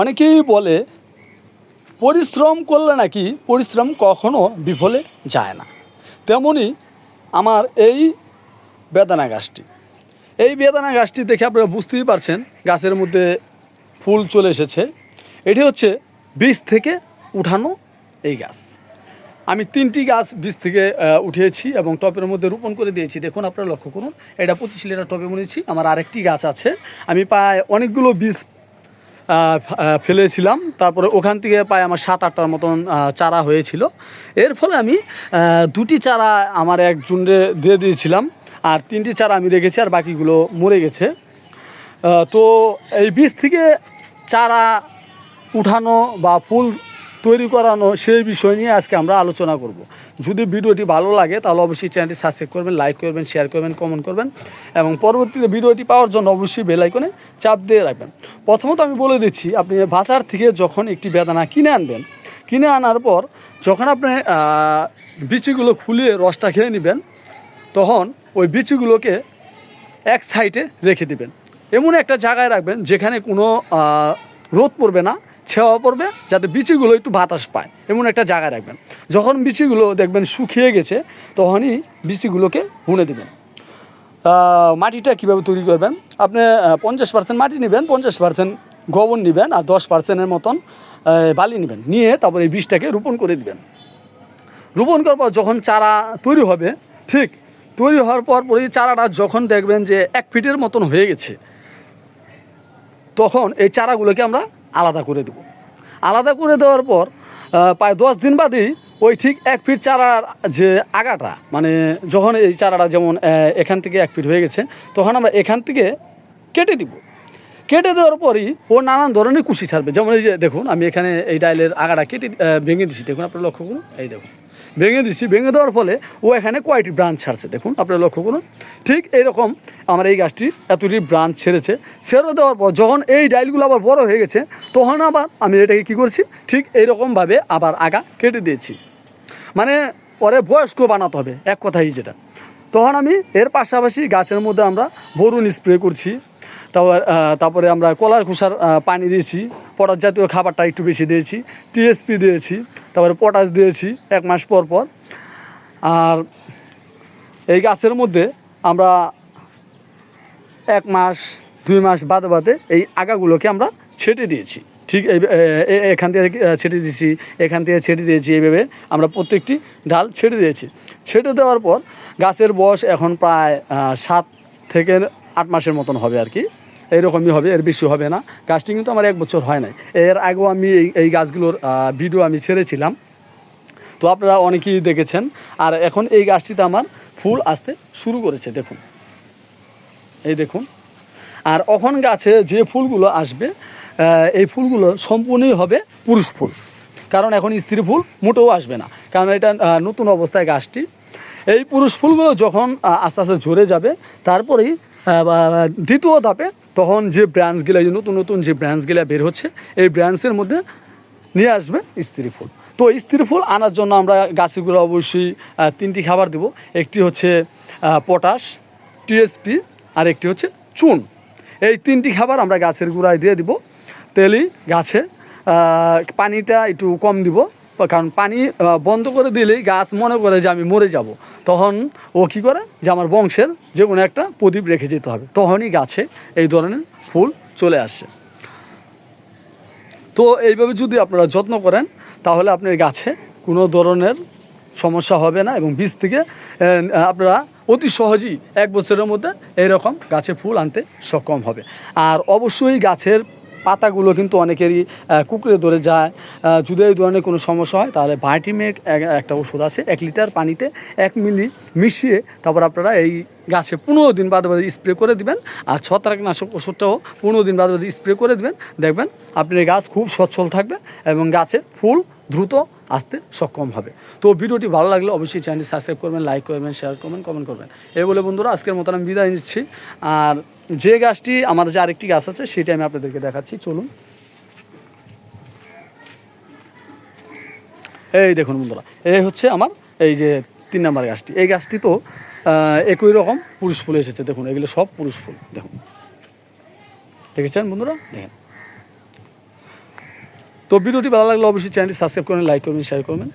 অনেকেই বলে, পরিশ্রম করলে নাকি পরিশ্রম কখনো বিফলে যায় না? তেমনই আমার এই বেদানা গাছটি। এই বেদানা গাছটি দেখে আপনারা বুঝতেই পারছেন, গাছের মধ্যে ফুল চলে এসেছে। এটি হচ্ছে বীজ থেকে উঠানো এই গাছ। আমি তিনটি গাছ বীজ থেকে উঠিয়েছি এবং টপের মধ্যে রোপণ করে দিয়েছি। দেখুন আপনারা লক্ষ্য করুন, এটা পঁচিশ লিটার টপে বুনেছি, আমার আরেকটি গাছ আছে। আমি প্রায় অনেকগুলো বীজ ফেলেছিলাম। তারপরে ওখান থেকে প্রায় আমার সাত, আটটার মতন চারা হয়েছিল। এর ফলে আমি দুটি চারা আমার এক জুনরে দিয়ে দিয়েছিলাম আর তিনটি চারা আমি রেখেছি আর বাকিগুলো মরে গেছে। তো এই বীজ থেকে চারা উঠানো বা ফুল তৈরি করানো সেই বিষয় নিয়ে আজকে আমরা আলোচনা করব। যদি ভিডিওটি ভালো লাগে, তাহলে অবশ্যই চ্যানেলটি সাবস্ক্রাইব করবেন লাইক করবেন শেয়ার করবেন কমেন্ট করবেন এবং পরবর্তীতে ভিডিওটি পাওয়ার জন্য অবশ্যই বেল আইকনে চাপ দিয়ে রাখবেন। প্রথমত আমি বলে দিচ্ছি, আপনি বাজার থেকে যখন একটি বেদানা কিনে আনবেন, কিনে আনার পর যখন আপনি বিচিগুলো খুলিয়ে রসটা খেয়ে নেবেন, তখন ওই বিচিগুলোকে এক সাইডে রেখে দিবেন। এমন একটা জায়গায় রাখবেন যেখানে কোনো রোদ পড়বে না ছেওয়া পড়বে যাতে বিচিগুলো একটু বাতাস পায়। এমন একটা জায়গায় রাখবেন। যখন বিচিগুলো দেখবেন শুকিয়ে গেছে, তখনই বিচিগুলোকে বুনে দেবেন। মাটিটা কীভাবে তৈরি করবেন? আপনি পঞ্চাশ পার্সেন্ট মাটি নেবেন, পঞ্চাশ পার্সেন্ট গোবর নেবেন আর দশ পার্সেন্টের মতন বালি নেবেন। নিয়ে তারপরে এই বীজটাকে রোপণ করে দিবেন। রোপণ করার পর যখন চারা তৈরি হবে, ঠিক তৈরি হওয়ার পর পরে চারাটা যখন দেখবেন যে এক ফিটের মতন হয়ে গেছে, তখন এই চারাগুলোকে আমরা আলাদা করে দেব। আলাদা করে দেওয়ার পর প্রায় দশ দিন বাদেই ওই ঠিক এক ফিট চারার যে আগাটা মানে যখন এই চারাটা যেমন এখান থেকে এক ফিট হয়ে গেছে, তখন আমরা এখান থেকে কেটে দিব। কেটে দেওয়ার পরই ও নানান ধরনের কুশি ছাড়বে। যেমন এই যে দেখুন, আমি এখানে এই ডাইলের আগাটা কেটে ভেঙে দিচ্ছি দেখুন আপনার লক্ষ্য করুন। এই দেখুন। ভেঙে দিচ্ছি ভেঙে দেওয়ার ফলে ও এখানে কয়টি ব্রাঞ্চ ছাড়ছে দেখুন, আপনারা লক্ষ্য করুন। ঠিক এইরকম আমার এই গাছটি এতটি ব্রাঞ্চ ছেড়েছে। ছেড়ে দেওয়ার পর যখন এই ডাইলগুলো আবার বড় হয়ে গেছে, তখন আবার আমি এটাকে কী করছি, ঠিক এইরকমভাবে আবার আগা কেটে দিয়েছি। মানে পরে বয়স্ক বানাতে হবে, এক কথাই যেটা। তখন আমি এর পাশাপাশি গাছের মধ্যে আমরা বরুণ স্প্রে করছি, তারপরে আমরা কলার খোসার পানি দিয়েছি পটাশ জাতীয় খাবারটা একটু বেশি দিয়েছি টিএসপি দিয়েছি, তারপরে পটাশ দিয়েছি এক মাস পর পর। আর এই গাছের মধ্যে আমরা এক মাস, দুই মাস বাদে বাদে এই আগাগুলোকে আমরা ছেটে দিয়েছি। ঠিক এখান থেকে ছেটে দিয়েছি, এখান থেকে ছেটে দিয়েছি, এইভাবে আমরা প্রত্যেকটি ডাল ছেটে দিয়েছি। ছেটে দেওয়ার পর গাছের বয়স এখন প্রায় সাত থেকে আট মাসের মতন হবে আর কি। এইরকমই হবে, এর বেশি হবে না। গাছটি কিন্তু আমার এক বছর হয় নাই। এর আগেও আমি এই এই গাছগুলোর ভিডিও আমি ছেড়েছিলাম। তো আপনারা অনেকেই দেখেছেন। আর এখন এই গাছটিতে আমার ফুল আসতে শুরু করেছে, দেখুন। এই দেখুন। আর এখন গাছে যে ফুলগুলো আসবে এই ফুলগুলো সম্পূর্ণই হবে পুরুষ ফুল। কারণ এখন স্ত্রী ফুল মোটেও আসবে না। কারণ এটা নতুন অবস্থায় গাছটি। এই পুরুষ ফুলগুলো যখন আস্তে আস্তে ঝরে যাবে, তারপরেই দ্বিতীয় ধাপে তখন যে ব্রাঞ্চগুলো এই নতুন নতুন যে ব্রাঞ্চগুলো বের হচ্ছে, এই ব্রাঞ্চের মধ্যে নিয়ে আসবে স্ত্রী ফুল। তো স্ত্রী ফুল আনার জন্য আমরা গাছগুলো অবশ্যই তিনটি খাবার দেব। একটি হচ্ছে পটাশ, টিএসপি, আর একটি হচ্ছে চুন। এই তিনটি খাবার আমরা গাছের গোড়ায় দিয়ে দিব। তেলেই গাছে পানিটা একটু কম দিব। কারণ পানি বন্ধ করে দিলেই গাছ মনে করে যে আমি মরে যাব। তখন ও কি করে? যে আমার বংশের যে কোনো একটা প্রদীপ রেখে যেতে হবে। তখনই গাছে এই ধরনের ফুল চলে আসছে তো এইভাবে যদি আপনারা যত্ন করেন, তাহলে আপনার গাছে কোনো ধরনের সমস্যা হবে না এবং বীজ থেকে আপনারা অতি সহজেই এক বছরের মধ্যে এইরকম গাছে ফুল আনতে সক্ষম হবে। আর অবশ্যই গাছের পাতাগুলো কিন্তু অনেকেরই কুকুরে ধরে যায়। যদি এই ধরনের কোনো সমস্যা হয়, তাহলে ভাইটিমেক একটা ওষুধ আছে, এক লিটার পানিতে এক মিলি মিশিয়ে তারপর আপনারা এই গাছে পনেরো দিন বাদে বাদে স্প্রে করে দিবেন। আর ছত্রাকনাশক ওষুধটাও পনেরো দিন বাদে বাদে স্প্রে করে দিবেন। দেখবেন, আপনার গাছ খুব সচ্ছল থাকবে এবং গাছে ফুল দ্রুত আসতে সক্ষম হবে। তো ভিডিওটি ভালো লাগলে অবশ্যই চ্যানেলটি সাবস্ক্রাইব করবেন লাইক করবেন শেয়ার করবেন কমেন্ট করবেন। এই বলে বন্ধুরা, আজকের মতন আমি বিদায় নিচ্ছি। আর যে গাছটি আমার যে আরেকটি গাছ আছে, সেটা আমি আপনাদেরকে দেখাচ্ছি। চলুন। এই দেখুন বন্ধুরা, এই হচ্ছে আমার, এই যে তিন নাম্বার গাছটি। এই গাছটি তো একই রকম পুরুষ ফুল এসেছে। দেখুন, এগুলো সব পুরুষ ফুল। দেখুন। দেখেছেন বন্ধুরা? দেখেন। তো ভিডিওটি ভালো লাগলে অবশ্যই চ্যানেলটি সাবস্ক্রাইব করবেন লাইক করবেন শেয়ার করবেন